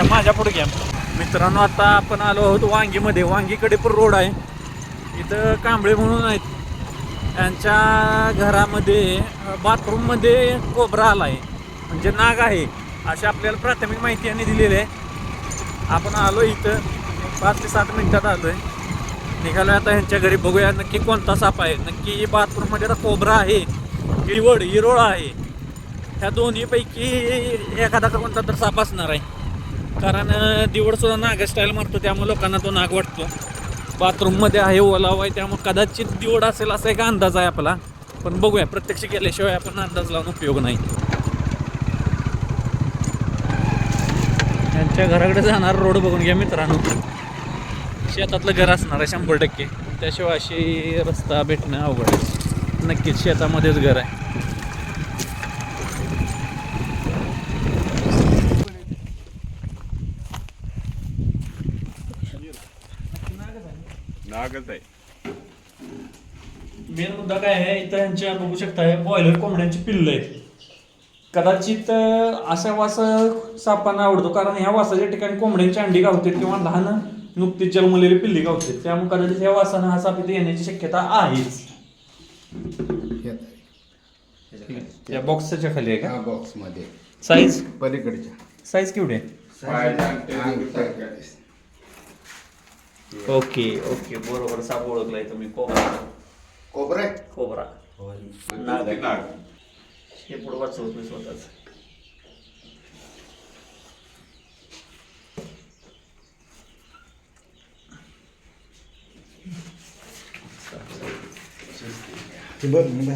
घ्या माझ्या पुढे घ्या. मित्रांनो आता आपण आलो आहोत वांगीमध्ये. वांगीकडे पण रोड आहे. इथं कांबळे म्हणून आहेत. त्यांच्या घरामध्ये बाथरूममध्ये कोबरा आला आहे म्हणजे नाग आहे. अशी आपल्याला प्राथमिक माहिती यांनी दिलेली आहे. आपण आलो इथं. पाच ते सात मिनटात आलो आहे निघालो आता ह्यांच्या घरी. बघूया नक्की कोणता साप आहे. नक्की बाथरूममध्ये आता कोबरा आहे. हिवड हिरोळा आहे. ह्या दोन्हीपैकी एखादा कोणता तर साप असणार आहे. कारण दिवडसुद्धा नागा नाग स्टाईल मारतो त्यामुळे लोकांना तो नाग वाटतो. बाथरूममध्ये आहे ओलावा आहे त्यामुळे कदाचित दिवड असेल असा एक अंदाज आहे आपला. पण बघूया प्रत्यक्ष केल्याशिवाय आपण अंदाज लावून उपयोग नाही. त्यांच्या घराकडे जाणार रोड बघून घ्या मित्रांनो. शेतातलं घर असणार आहे शंभर टक्के. त्याशिवाय अशी रस्ता भेटणं अवघड आहे. नक्कीच शेतामध्येच घर आहे. नागच आहे. मेन मुद्दा काय आहे इथं यांच्या बघू शकता हे बॉयलर कोंबड्यांची पिल्ल आहेत. कदाचित अं, अशा वास सापांना आवडतो कारण ह्या वासाच्या ठिकाणी कोंबड्यांची अंडी गावतात किंवा लहान नुकतीच जन्मलेली पिल्ली गावतात. त्यामुळे कदाचित ह्या वासानं हा साप इथे येण्याची शक्यता आहेच. या. बॉक्सच्या खाली आहे का? हा बॉक्समध्ये. साईज पलीकडच्या. साईज केवढी आहे? ओके ओके बरोबर. साप ओळखलाय तुम्ही. कोबरा. कोबरा? आहे? कोबरा. नाग. हे पुढं वाचवतोय स्वतःच. ते बघ मी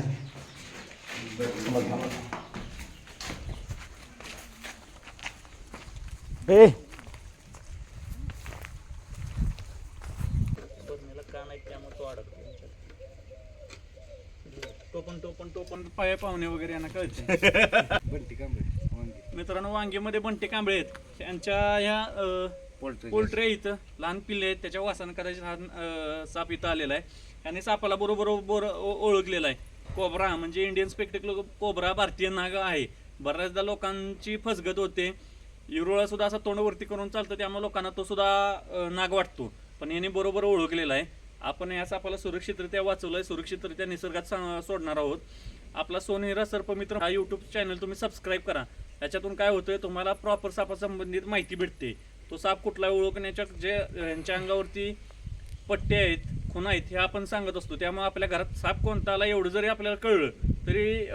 त्यामुळे तो अडकतो. टोपण टोपण टोपण पाया पाहुणे वगैरे यांना कळते. बंटी कांबळे, वांगी. मित्रांनो वांगीमध्ये बंटे कांबळे आहेत. त्यांच्या ह्या पोल्ट्री इथं. लहान पिल्ले आहेत. त्याच्या वासानं कदाचित हा साप इथं आलेला आहे. आणि सापाला बरोबर बोर ओळखलेला आहे. कोबरा म्हणजे इंडियन स्पेक्टेकल कोबरा भारतीय नाग आहे. बऱ्याचदा लोकांची फसगत होते. युरोळा सुद्धा असा तोंडवरती करून चालतं त्यामुळे लोकांना तो सुद्धा नाग वाटतो. पण याने बरोबर ओळखलेला आहे. आपण या सापाला सुरक्षितरित्या वाचवलंय सुरक्षितरित्या निसर्गात सा- सोडणार आहोत. आपला सोनेरा सर्पमित्र हा यूट्यूब चॅनल तुम्ही सबस्क्राईब करा. याच्यातून काय होतंय तुम्हाला प्रॉपर सापासंबंधित माहिती भेटते. तो साप कुठला ओळखण्याच्या जे यांच्या अंगावरती पट्टे आहेत खुणा आहेत हे आपण सांगत असतो. त्यामुळे आपल्या घरात साप कोणता आला एवढं जरी आपल्याला कळलं तरी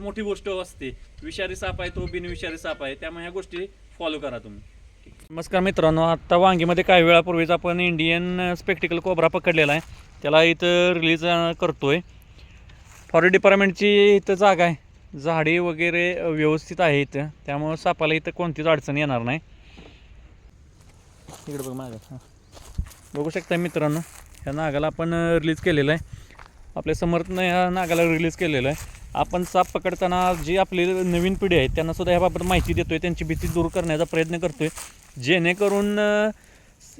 मोठी गोष्ट असते. विषारी साप आहे तो बिनविषारी साप आहे. त्यामुळे ह्या गोष्टी फॉलो करा तुम्ही. नमस्कार मित्रांनो आत्ता वांगीमध्ये काही वेळापूर्वीच आपण इंडियन स्पेक्टिकल कोबरा पकडलेला आहे. त्याला इथं रिलीज करतो आहे फॉरेस्ट डिपार्टमेंटची इथं जागा आहे. झाडी वगैरे व्यवस्थित आहे इथं. त्यामुळं सापाला इथं कोणतीच अडचण येणार नाही. इकडे बघ मागं. हां. बघू शकता मित्रांनो ह्या नागाला आपण रिलीज केलेलं आहे. आपल्या समर्थनं ह्या नागाला रिलीज केलेलं आहे. आपण साप पकडताना जी आपली नवीन पिढी आहे त्यांना सुद्धा ह्याबाबत माहिती देतोय. त्यांची भीती दूर करण्याचा प्रयत्न करतोय. जेणेकरून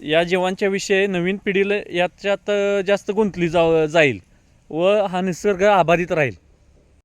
या जीवांच्या विषयी नवीन पिढीला याच्यात जास्त गुंतली जा जाईल व हा निसर्ग आभारित राहील.